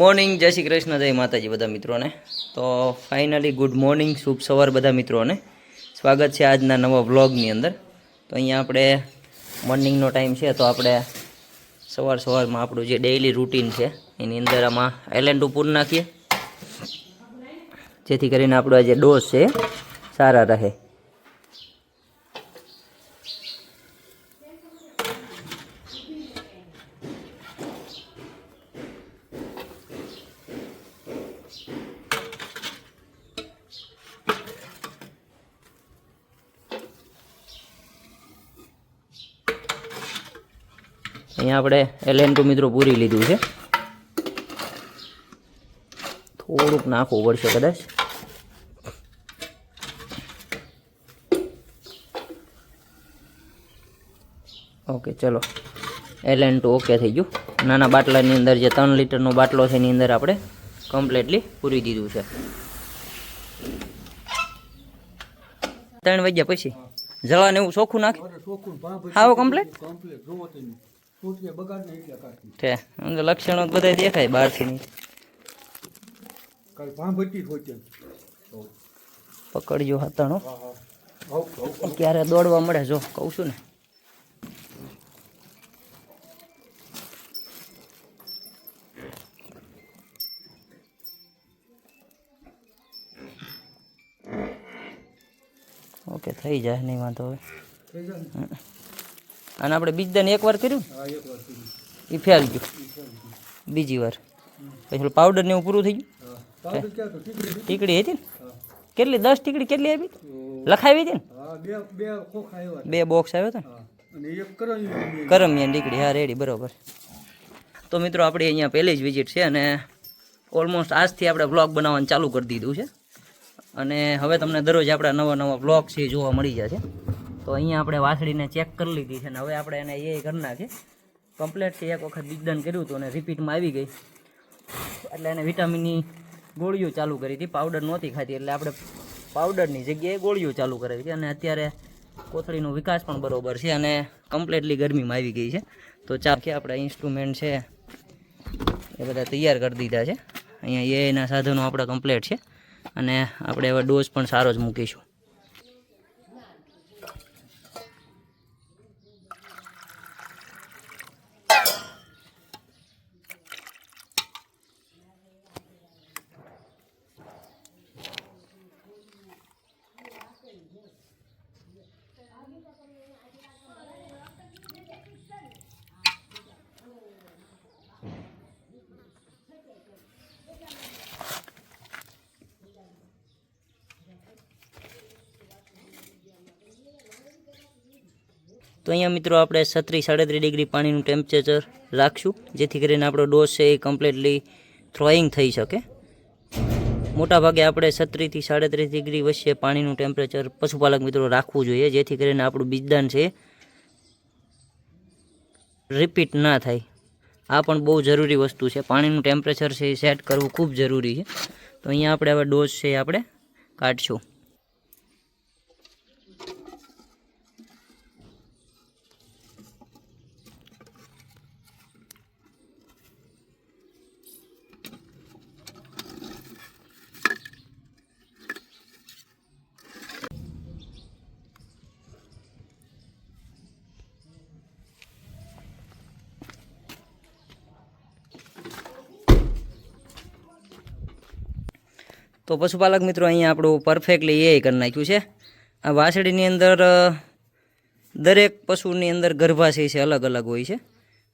Morning જય શ્રી કૃષ્ણ, જય માતાજી બધા મિત્રોને. તો ફાઇનલી ગુડ મોર્નિંગ શુભ સવાર બધા મિત્રોને. સ્વાગત છે આજના નવા વ્લોગની અંદર. તો અહીંયા આપણે મોર્નિંગનો ટાઈમ છે, તો આપણે સવાર સવારમાં આપણું જે ડેઇલી રૂટીન છે, એની અંદર આમાં આઈલેન્ડ પૂર નાખીએ. જેથી કરીને આપણો જે ડોઝ છે, સારા રહે. અહીંયા આપણે એલેન ટુ મિત્રો પૂરી લીધું છે. થોડુંક નાખવું પડશે કદાચ. ઓકે ચલો. એલેન ટુ ઓકે થઈ ગયું. નાના બાટલાની અંદર જે ત્રણ લીટરનો બાટલો છે એની અંદર આપણે કમ્પ્લેટલી પૂરી દીધું છે. ત્રણ વાગ્યા પછી? જવાને એવું ચોખ્ખું નાખે? હાવ કમ્પ્લેટ અંદર લક્ષણો બધા દેખાય બહારથી થી પકડજો હાથાણો ક્યારે દોડવા મળે જો કહું છું ને. ઓકે થઈ જાય નહીં વાંધો હવે. હમ. અને આપણે બીજદાને એકવાર કર્યું? એ ફેલ ગયું. બીજી વાર. પછી પાવડર ને એવું પૂરું થઈ ગયું? ટીકડી હતી. ને? કેટલી? દસ ટીકડી કેટલી આવી લખાવી હતી ને? બે બોક્સ આવ્યો હતો. ને? કરમિયાન ટીકડી હા રેડી બરોબર. તો મિત્રો આપણી અહીંયા પહેલી જ વિઝિટ છે અને ઓલમોસ્ટ આજથી આપણે બ્લોગ બનાવવાનું ચાલુ કરી દીધું છે. અને હવે તમને દરરોજ આપણા નવા નવા બ્લોગ છે એ જોવા મળી જશે તો અહીંયા આપણે વાસળીને ચેક કરી લીધી છે અને હવે આપણે એને એ કરના છે કમ્પ્લેટ છે, એક વખત બિગદાન કર્યું હતું અને રિપીટમાં આવી ગઈ. એટલે એને વિટામિનની ગોળીઓ ચાલુ કરી હતી પાવડર નહોતી ખાતી એટલે આપણે પાવડરની જગ્યાએ ગોળીઓ ચાલુ કરાવી હતી અને અત્યારે કોથળીનો વિકાસ પણ બરોબર છે અને કમ્પ્લેટલી ગરમીમાં આવી ગઈ છે. તો કે આપણા ઇન્સ્ટ્રુમેન્ટ છે, એ બધા તૈયાર કરી દીધા છે. અહીંયા એના સાધનો આપણા કમ્પ્લેટ છે અને આપણે એવા ડોઝ પણ સારો જ મૂકીશું. તો અહીંયા મિત્રો આપણે છત્રીસ સાડત્રીસ ડિગ્રી પાણીનું ટેમ્પરેચર રાખશું. જેથી કરીને આપણો ડોઝ છે એ કમ્પ્લીટલી થ્રોઈંગ થઈ શકે. મોટાભાગે આપણે છત્રીસથી સાડત્રીસ ડિગ્રી વચ્ચે પાણીનું ટેમ્પરેચર પશુપાલક મિત્રો રાખવું જોઈએ. જેથી કરીને આપણું બીજદાન છે રિપીટ ના થાય. આ પણ બહુ જરૂરી વસ્તુ છે. પાણીનું ટેમ્પરેચર છે એ સેટ કરવું ખૂબ જરૂરી છે. તો અહીંયા આપણે હવે ડોઝ છે એ આપણે કાઢશું. તો પશુપાલક મિત્રો, અહીંયા આપણું પરફેક્ટલી એ કરી નાખ્યું છે. આ વાસળીની અંદર દરેક પશુની અંદર ગર્ભાશય છે, અલગ અલગ હોય છે.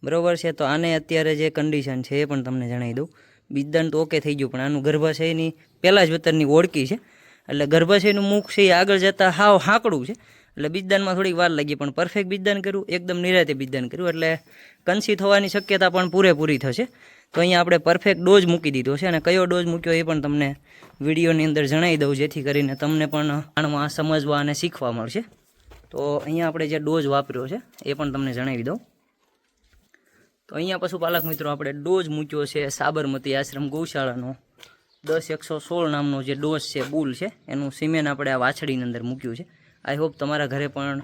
બરાબર છે? તો આને અત્યારે જે કન્ડિશન છે એ પણ તમને જણાવી દઉં. બીજદાન તો ઓકે થઈ ગયું, પણ આનું ગર્ભાશયની, પહેલાં જ વતરની ઓળખી છે. એટલે ગર્ભાશયનું મુખ છે એ આગળ જતાં હાવ હાંકડું છે. એટલે બીજદાનમાં થોડીક વાર લાગી, પણ પરફેક્ટ બીજદાન કર્યું. એકદમ નિરાતે બીજદાન કર્યું. એટલે કન્સી થવાની શક્યતા પણ પૂરેપૂરી થશે. તો અહીંયા આપણે પરફેક્ટ ડોઝ મૂકી દીધો છે અને કયો ડોઝ મૂક્યો એ પણ તમને વિડીયોની અંદર જણાવી દઉં, જેથી કરીને તમને પણ આણવા સમજવા અને શીખવા મળશે. તો અહીંયા આપણે જે ડોઝ વાપર્યો છે, એ પણ તમને જણાવી દઉં. તો અહીંયા પશુપાલક મિત્રો, આપણે ડોઝ મૂક્યો છે સાબરમતી આશ્રમ ગૌશાળાનો. દસ એકસો સોળ નામનો જે ડોઝ છે, બુલ છે, એનું સિમેન આપણે આ વાછડીની અંદર મૂક્યું છે. આઈ હોપ તમારા ઘરે પણ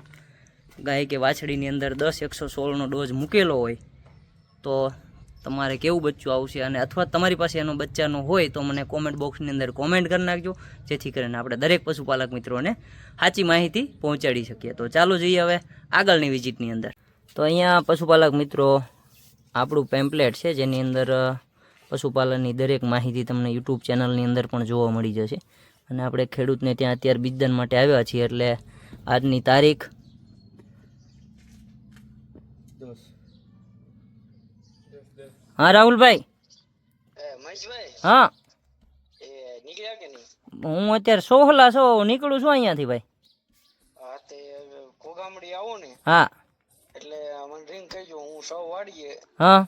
ગાય કે વાછડીની અંદર દસ એકસો સોળનો ડોઝ મૂકેલો હોય. તો તમારે કેવું બચ્ચું આવશે અને અથવા તમારી પાસે એનો બચ્ચાનો હોય તો મને કોમેન્ટ બોક્સની અંદર કોમેન્ટ કરી નાખજો, જેથી કરીને આપણે દરેક પશુપાલક મિત્રોને સાચી માહિતી પહોંચાડી શકીએ. તો ચાલો જઈએ હવે આગળની વિઝિટની અંદર. તો અહીંયા પશુપાલક મિત્રો, આપણું પેમ્પલેટ છે, જેની અંદર પશુપાલનની દરેક માહિતી તમને યુટ્યુબ ચેનલની અંદર પણ જોવા મળી જશે. અને આપણે ખેડૂતને ત્યાં અત્યારે બિજદાન માટે આવ્યા છીએ, એટલે આજની તારીખ હા રાહુલભાઈ? હા. હું અત્યારે સોહલા સો નીકળું છું અહીંયાથી ભાઈ. હા તે આવો ને. હા. એટલે મને રિંગ કરજો હું સૌ વાડીએ. હા.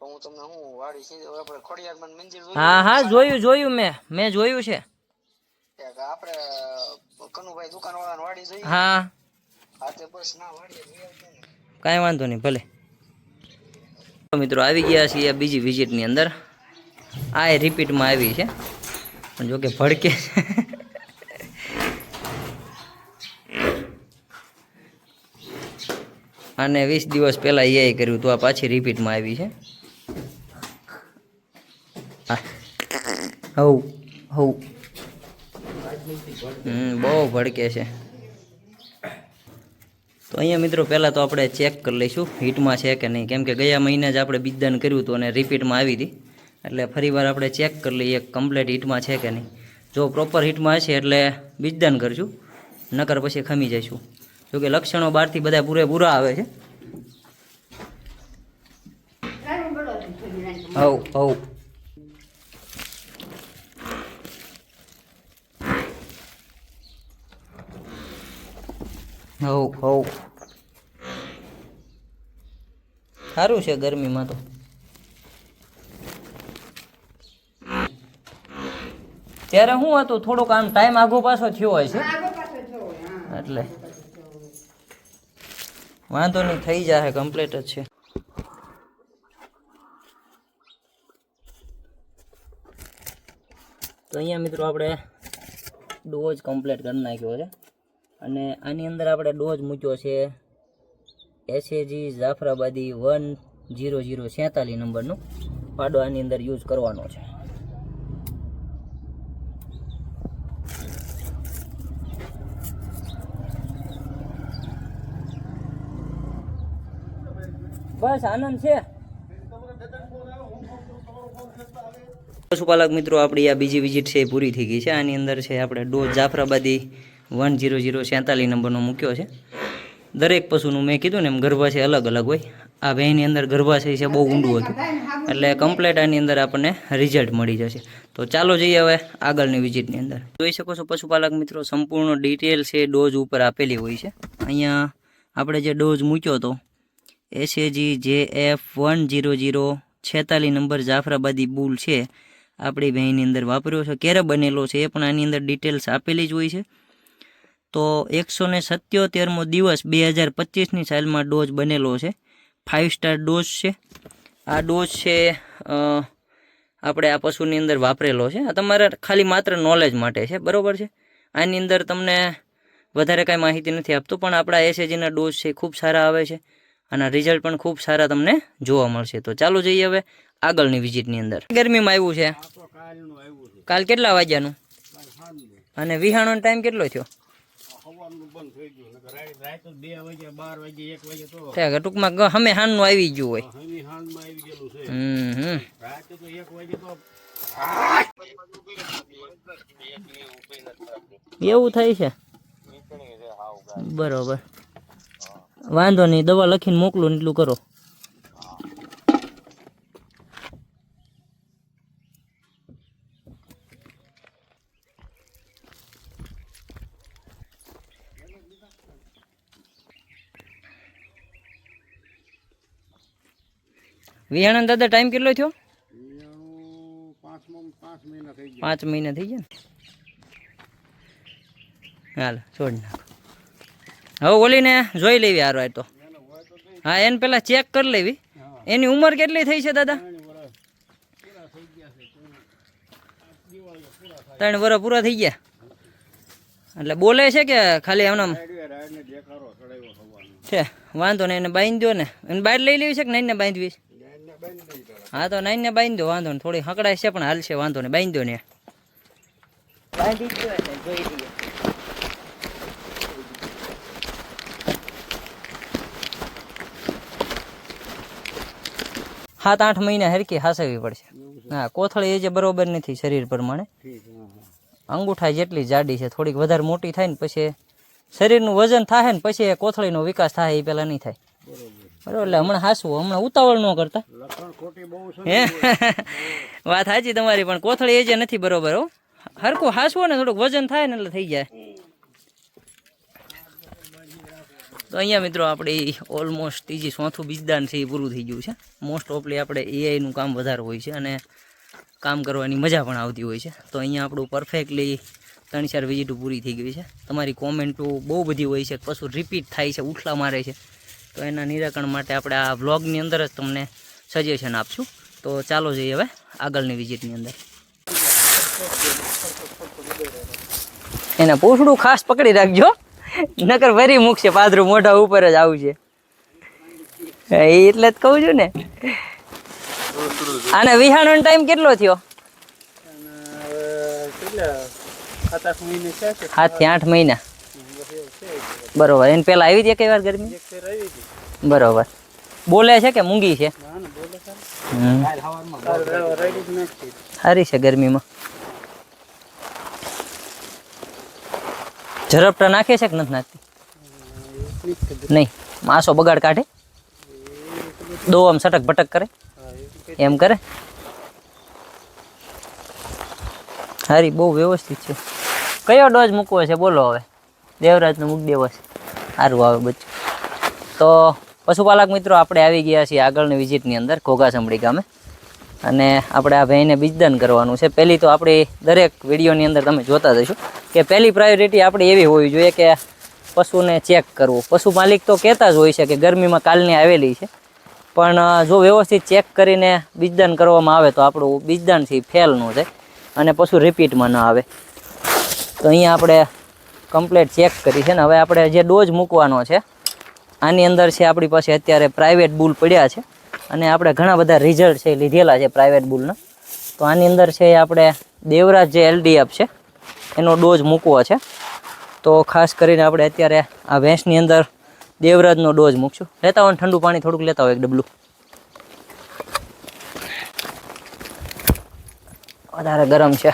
હું તમને હું વાડી છે આપણે ખોડિયાર મંદિર હા હા જોયું જોયું મેં. મેં જોયું છે. આપણે કનુભાઈ દુકાન વાડી જોઈએ. હા. હા તે બસ ના વાડીએ કાંઈ વાંધો નહીં ભલે. મિત્રો આવી ગયા છીએ બીજી વિઝિટની અંદર. આ એ રિપીટમાં આવી છે. પણ જોકે ભડકે અને વીસ દિવસ પહેલાં એ કર્યું, તો આ પાછી રિપીટમાં આવી છે. હવ. હમ, બહુ ભડકે છે. તો અહીંયા મિત્રો પહેલાં તો આપણે ચેક કરી લઈશું હીટમાં છે કે નહીં. કેમ કે ગયા મહિને જ આપણે બીજદાન કર્યું હતું અને રિપીટમાં આવી હતી. એટલે ફરીવાર આપણે ચેક કરી લઈએ કમ્પ્લેટ હીટમાં છે કે નહીં. જો પ્રોપર હીટમાં હશે એટલે બીજદાન કરશું, નકર પછી ખમી જઈશું. જોકે લક્ષણો બહારથી બધા પૂરેપૂરા આવે છે. હવ હવ. હવ હવ. સારું છે ગરમીમાં તો. ત્યારે શું હતું? થોડુંક આમ ટાઈમ આગો પાછો થયો હોય છે. એટલે. વાંધો નહીં થઈ જશે કમ્પ્લીટ જ છે. તો અહીંયા મિત્રો આપણે ડોઝ કમ્પ્લીટ કરી નાખ્યો છે. અને આની અંદર આપણે ડોઝ મૂક્યો છે S A G Jafarabadi one zero zero સેતાલીસ નંબરનો પાડો આની અંદર યુઝ કરવાનો છે. બસ આનંદ છે. પશુપાલક મિત્રો, આપણી આ બીજી વિઝિટ છે એ પૂરી થઈ ગઈ છે. આની અંદર છે આપણે dose Jafarabadi one zero zero સેતાલીસ નંબરનો મૂક્યો છે. દરેક પશુનું મેં કીધું ને એમ ગર્ભાશય અલગ અલગ હોય. આ ભેંની અંદર ગર્ભાશય છે બહુ ઊંડું હતું. એટલે કમ્પ્લેટ આની અંદર આપણને રિઝલ્ટ મળી જશે. તો ચાલો જઈએ હવે આગળની વિઝિટની અંદર. જોઈ શકો છો પશુપાલક મિત્રો, સંપૂર્ણ ડિટેલ છે ડોઝ ઉપર આપેલી હોય છે. અહીંયા આપણે જે ડોઝ મૂક્યો હતો એસએજી જે એફ વન જીરો જીરો છેતાલીસ નંબર જાફરાબાદી બુલ છે. આપણી ભેંની અંદર વાપર્યો છે ક્યારે બનેલો છે, એ પણ આની અંદર ડિટેલ્સ આપેલી જ હોય છે. તો એકસો ને સત્યોતેરમો દિવસ બે હજાર પચીસની સાલમાં ડોઝ બનેલો છે. ફાઇવ સ્ટાર ડોઝ છે. આ ડોઝ છે આપણે આ પશુની અંદર વાપરેલો છે. આ તમારે ખાલી માત્ર નોલેજ માટે છે. બરાબર છે? આની અંદર તમને વધારે કાંઈ માહિતી નથી આપતો પણ આપણા એસએજીના ડોઝ છે ખૂબ સારા આવે છે આના રિઝલ્ટ પણ ખૂબ સારા તમને જોવા મળશે. તો ચાલો જઈએ હવે આગળની વિઝિટની અંદર. ગરમીમાં આવ્યું છે? કાલ કેટલા વાગ્યાનું? અને વિહાણોનો ટાઈમ કેટલો થયો? ત્યાં કે ટૂંકમાં હમે હાનનું આવી ગયું હોય. હમ હમ એવું થાય છે? બરોબર. વાંધો નહીં દવા લખીને મોકલું ને એટલું કરો. વિહાણા દાદા ટાઈમ કેટલો થયો? પાંચ મહિના થઈ ગયા. ને હાલ, છોડ નાખો. હવે ઓલીને જોઈ લેવી હારો તો હા, એને પેલા ચેક કરી લેવી. એની ઉંમર કેટલી થઈ છે દાદા? ત્રણ વર્ષ પૂરા થઈ ગયા. એટલે બોલે છે કે ખાલી એમના છે, વાંધો નહીં, એને બાંધી દો ને. એને બહાર લઈ લેવી છે કે નહીં ને બાંધવી છે? હા, તો નાઈ ને બાંધો વાંધો ને થોડી હકડાય છે, પણ હાલશે, વાંધો ને બાંધો ને. સાત, આઠ મહિના હરકી હાસવી પડશે. હા કોથળી એ જે બરોબર નથી શરીર પ્રમાણે. અંગૂઠા જેટલી જાડી છે, થોડીક વધારે મોટી થાય ને પછી શરીરનું વજન થાય ને પછી કોથળીનો વિકાસ થાય એ પહેલાં નહીં થાય. બરોબર એટલે હમણાં હાસવું હમણાં ઉતાવળ ન કરતા. વાત સાચી તમારી પણ કોથળી એ જે નથી બરોબર હો. હરખું હાસવો ને થોડુંક વજન થાય ને એટલે થઈ જાય. તો અહીંયા મિત્રો આપણે ઓલમોસ્ટ ત્રીજી ચોથું બીજદાન છે એ પૂરું થઈ ગયું છે. મોસ્ટ ઓફલી આપણે એઆઈનું કામ વધારે હોય છે અને કામ કરવાની મજા પણ આવતી હોય છે. તો અહીંયા આપણું પરફેક્ટલી ત્રણ ચાર વિઝિટો પૂરી થઈ ગઈ છે. તમારી કોમેન્ટો બહુ બધી હોય છે. કશું રિપીટ થાય છે ઉઠલા મારે છે. તો એના નિરાકરણ માટે આપણે આ વ્લોગની અંદર જ તમને સજેશન આપશું. તો ચાલો જઈએ હવે આગળની વિઝિટની અંદર. એના પૂછડું ખાસ પકડી રાખજો. નકર વરી મૂકશે પાદરું મોઢા ઉપર જ આવશે. એટલે જ કહું છું ને. આને વિહાણો ટાઈમ કેટલો થયો? સાતથી આઠ મહિના. બરોબર. એને પેલા આવી હતી કઈ વાર ગરમી? બરોબર. બોલે છે કે મૂંગી છે? સારી છે ગરમીમાં. ઝરપટા નાખે છે કે નથી નાખતી? નહીં. માસો બગાડ કાઢે? દો આમ સટક ભટક કરે? એમ કરે? સારી બહુ વ્યવસ્થિત છે. કયો ડોઝ મૂકવો છે બોલો હવે. દેવરાજનો મૂક દેવો છે સારું આવે બચ્ચું. તો પશુપાલક મિત્રો, આપણે આવી ગયા છીએ આગળની વિઝિટની અંદર ઘોઘાસંભળી ગામે. અને આપણે આ ભાઈને બીજદાન કરવાનું છે. પહેલી તો આપણી દરેક વિડીયોની અંદર તમે જોતા જશો કે પહેલી પ્રાયોરિટી આપણે એવી હોવી જોઈએ કે પશુને ચેક કરવું. પશુ માલિક તો કહેતા જ હોય છે કે ગરમીમાં કાલની આવેલી છે. પણ જો વ્યવસ્થિત ચેક કરીને બીજદાન કરવામાં આવે તો આપણું બીજદાનથી ફેલ ન થાય અને પશુ રિપીટમાં ન આવે. તો અહીંયા આપણે કમ્પ્લેટ ચેક કરી છે ને, હવે આપણે જે ડોઝ મૂકવાનો છે, આની અંદર છે આપણી પાસે અત્યારે પ્રાઇવેટ બુલ પડ્યા છે અને આપણે ઘણા બધા રિઝલ્ટ છે લીધેલા છે પ્રાઇવેટ બુલના. તો આની અંદર છે આપણે દેવરાજ જે એલડીએફ છે, એનો ડોઝ મૂકવો છે. તો ખાસ કરીને આપણે અત્યારે આ ભેંસની અંદર દેવરાજનો ડોઝ મૂકશું. લેતા હોય ઠંડુ પાણી થોડુંક લેતા હોય એક ડબલું. વધારે ગરમ છે.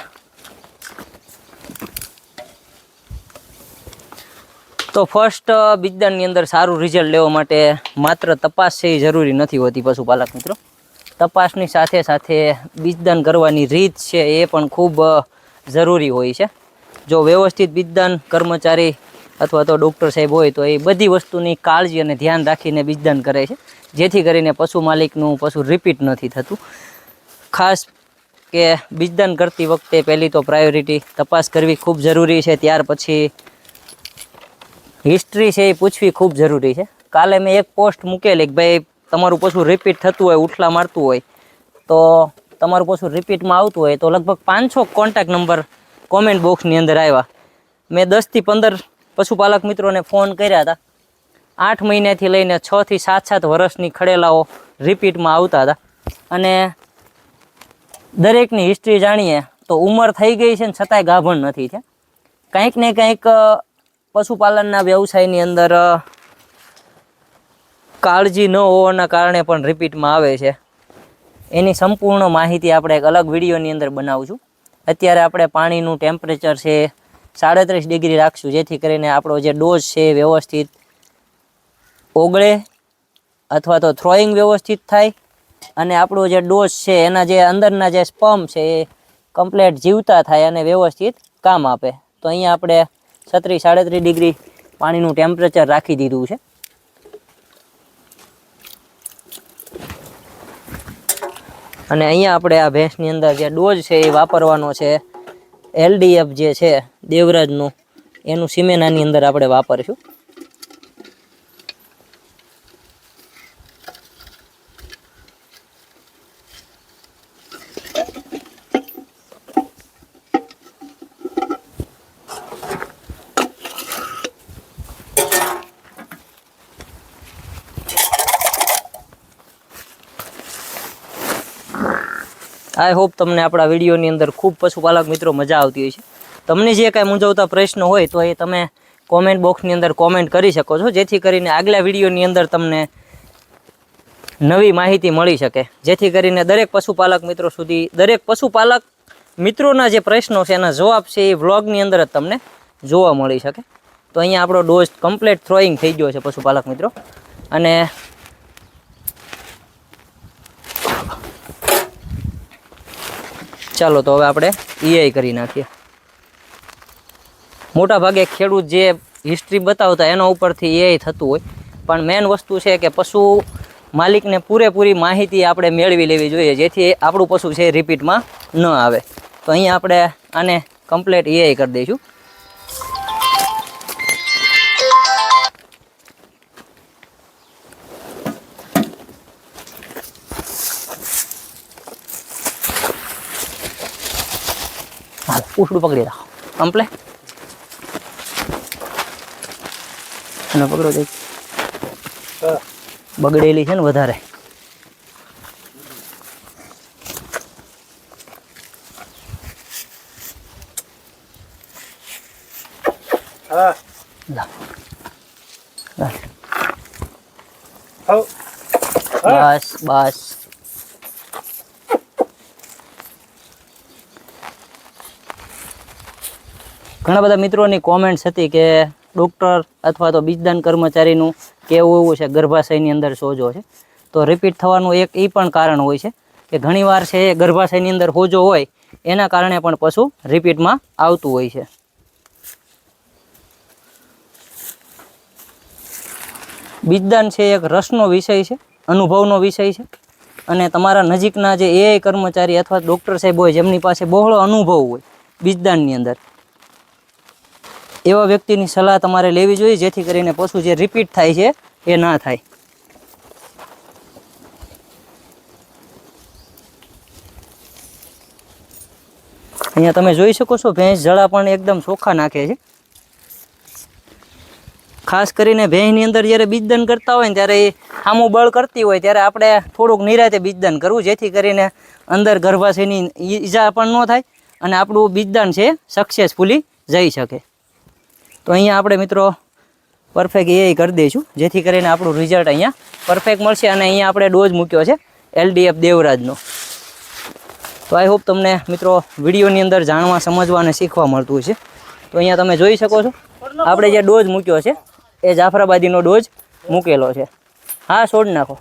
તો ફર્સ્ટ બીજદાનની અંદર સારું રિઝલ્ટ લેવા માટે માત્ર તપાસ છે એ જરૂરી નથી હોતી પશુપાલક મિત્રો. તપાસની સાથે સાથે બીજદાન કરવાની રીત છે એ પણ ખૂબ જરૂરી હોય છે. જો વ્યવસ્થિત બીજદાન કર્મચારી અથવા તો ડૉક્ટર સાહેબ હોય તો એ બધી વસ્તુની કાળજી અને ધ્યાન રાખીને બીજદાન કરે છે. જેથી કરીને પશુ માલિકનું પશુ રિપીટ નથી થતું. ખાસ કે બીજદાન કરતી વખતે પહેલી તો પ્રાયોરિટી તપાસ કરવી ખૂબ જરૂરી છે. ત્યાર પછી હિસ્ટ્રી છે એ પૂછવી ખૂબ જરૂરી છે. કાલે મેં એક પોસ્ટ મૂકેલી કે ભાઈ તમારું પશુ રિપીટ થતું હોય ઉઠલા મારતું હોય, તો તમારું પશુ રિપીટમાં આવતું હોય, તો લગભગ પાંચસો કોન્ટેક્ટ નંબર કોમેન્ટ બોક્સની અંદર આવ્યા. મેં દસથી પંદર પશુપાલક મિત્રોને ફોન કર્યા હતા. આઠ મહિનાથી લઈને છથી સાત સાત વર્ષની ખડેલાઓ રિપીટમાં આવતા હતા. અને દરેકની હિસ્ટ્રી જાણીએ તો ઉંમર થઈ ગઈ છે ને છતાંય ગાભણ નથી છે કંઈક ને કંઈક પશુપાલનના વ્યવસાયની અંદર કાળજી ન હોવાના કારણે પણ રિપીટમાં આવે છે. એની સંપૂર્ણ માહિતી આપણે એક અલગ વિડીયોની અંદર બનાવશું. અત્યારે આપણે પાણીનું ટેમ્પરેચર છે સાડત્રીસ ડિગ્રી રાખશું, જેથી કરીને આપણો જે ડોઝ છે વ્યવસ્થિત ઓગળે અથવા તો થ્રોઈંગ વ્યવસ્થિત થાય. અને આપણો જે ડોઝ છે, એના જે અંદરના જે સ્પમ્પ છે એ કમ્પ્લેટ જીવતા થાય અને વ્યવસ્થિત કામ આપે. તો અહીંયા આપણે છત્રીસ, સાડત્રીસ ડિગ્રી પાણીનું ટેમ્પરેચર રાખી દીધું છે. અને અહીંયા આપણે આ ભેંસની અંદર જે ડોઝ છે એ વાપરવાનો છે. એલડીએફ જે છે દેવરાજનું, એનું સિમેનાની અંદર આપણે વાપરશું. આઈ હોપ તમને આપણા વિડીયોની અંદર ખૂબ પશુપાલક મિત્રો મજા આવતી હોય છે. તમને જે કાંઈ મૂંઝવતા પ્રશ્નો હોય તો એ તમે કોમેન્ટ બોક્સની અંદર કોમેન્ટ કરી શકો છો, જેથી કરીને આગલા વિડીયોની અંદર તમને નવી માહિતી મળી શકે. જેથી કરીને દરેક પશુપાલક મિત્રો સુધી, દરેક પશુપાલક મિત્રોના જે પ્રશ્નો છે એના જવાબ છે એ વ્લોગની અંદર જ તમને જોવા મળી શકે. તો અહીંયા આપણો ડોઝ કમ્પ્લીટ થ્રોઈંગ થઈ ગયો છે પશુપાલક મિત્રો. અને ચાલો તો હવે આપણે ઈઆઈ કરી નાખીએ. મોટાભાગે ખેડૂત જે હિસ્ટ્રી બતાવતા એના ઉપરથી એઆઈ થતું હોય. પણ મેન વસ્તુ છે કે પશુ માલિકને પૂરેપૂરી માહિતી આપણે મેળવી લેવી જોઈએ, જેથી આપણું પશુ છે રિપીટમાં ન આવે. તો અહીં આપણે આને કમ્પ્લેટ એઆઈ કરી દઈશું. પૂછડું પકડી રાખો કમ્પ્લે અને પકડો જઈ બગડેલી છે ને વધારે હા બસ બસ ઘણા બધા મિત્રોની કોમેન્ટ્સ હતી કે ડૉક્ટર અથવા તો બીજદાન કર્મચારીનું કેવું એવું છે, ગર્ભાશયની અંદર સોજો છે. તો રિપીટ થવાનું એક એ પણ કારણ હોય છે કે ઘણીવાર છે એ ગર્ભાશયની અંદર હોજો હોય, એના કારણે પણ પશુ રિપીટમાં આવતું હોય છે. બીજદાન છે એક રસનો વિષય છે, અનુભવનો વિષય છે અને તમારા નજીકના જે એઆઈ કર્મચારી અથવા ડૉક્ટર સાહેબ હોય, જેમની પાસે બહોળો અનુભવ હોય, બીજદાનની અંદર. એવા વ્યક્તિની સલાહ તમારે લેવી જોઈએ, જેથી કરીને પશુ જે રિપીટ થાય છે, એ ના થાય. અહીંયા તમે જોઈ શકો છો, ભેંસ જળા પણ એકદમ ચોખ્ખા નાખે છે. ખાસ કરીને ભેંસની અંદર જ્યારે બીજદાન કરતા હોય ને ત્યારે એ સામું બળ કરતી હોય, ત્યારે આપણે થોડુંક નિરાતે બીજદાન કરવું, જેથી કરીને અંદર ગર્ભાશયની ઈજા પણ ન થાય અને આપણું બીજદાન છે સક્સેસફુલી જઈ શકે. તો અહીંયા આપણે મિત્રો પરફેક્ટ એ કરી દઈશું. જેથી કરીને આપણું રિઝલ્ટ અહીંયા પરફેક્ટ મળશે અને અહીંયા આપણે ડોઝ મૂક્યો છે એલડીએફ દેવરાજનો. તો આઈ હોપ તમને મિત્રો વિડીયોની અંદર જાણવા, સમજવા અને શીખવા મળતું છે તો અહીંયા તમે જોઈ શકો છો. આપણે જે ડોઝ મૂક્યો છે એ જાફરાબાદીનો ડોઝ મૂકેલો છે. હા, છોડ નાખો.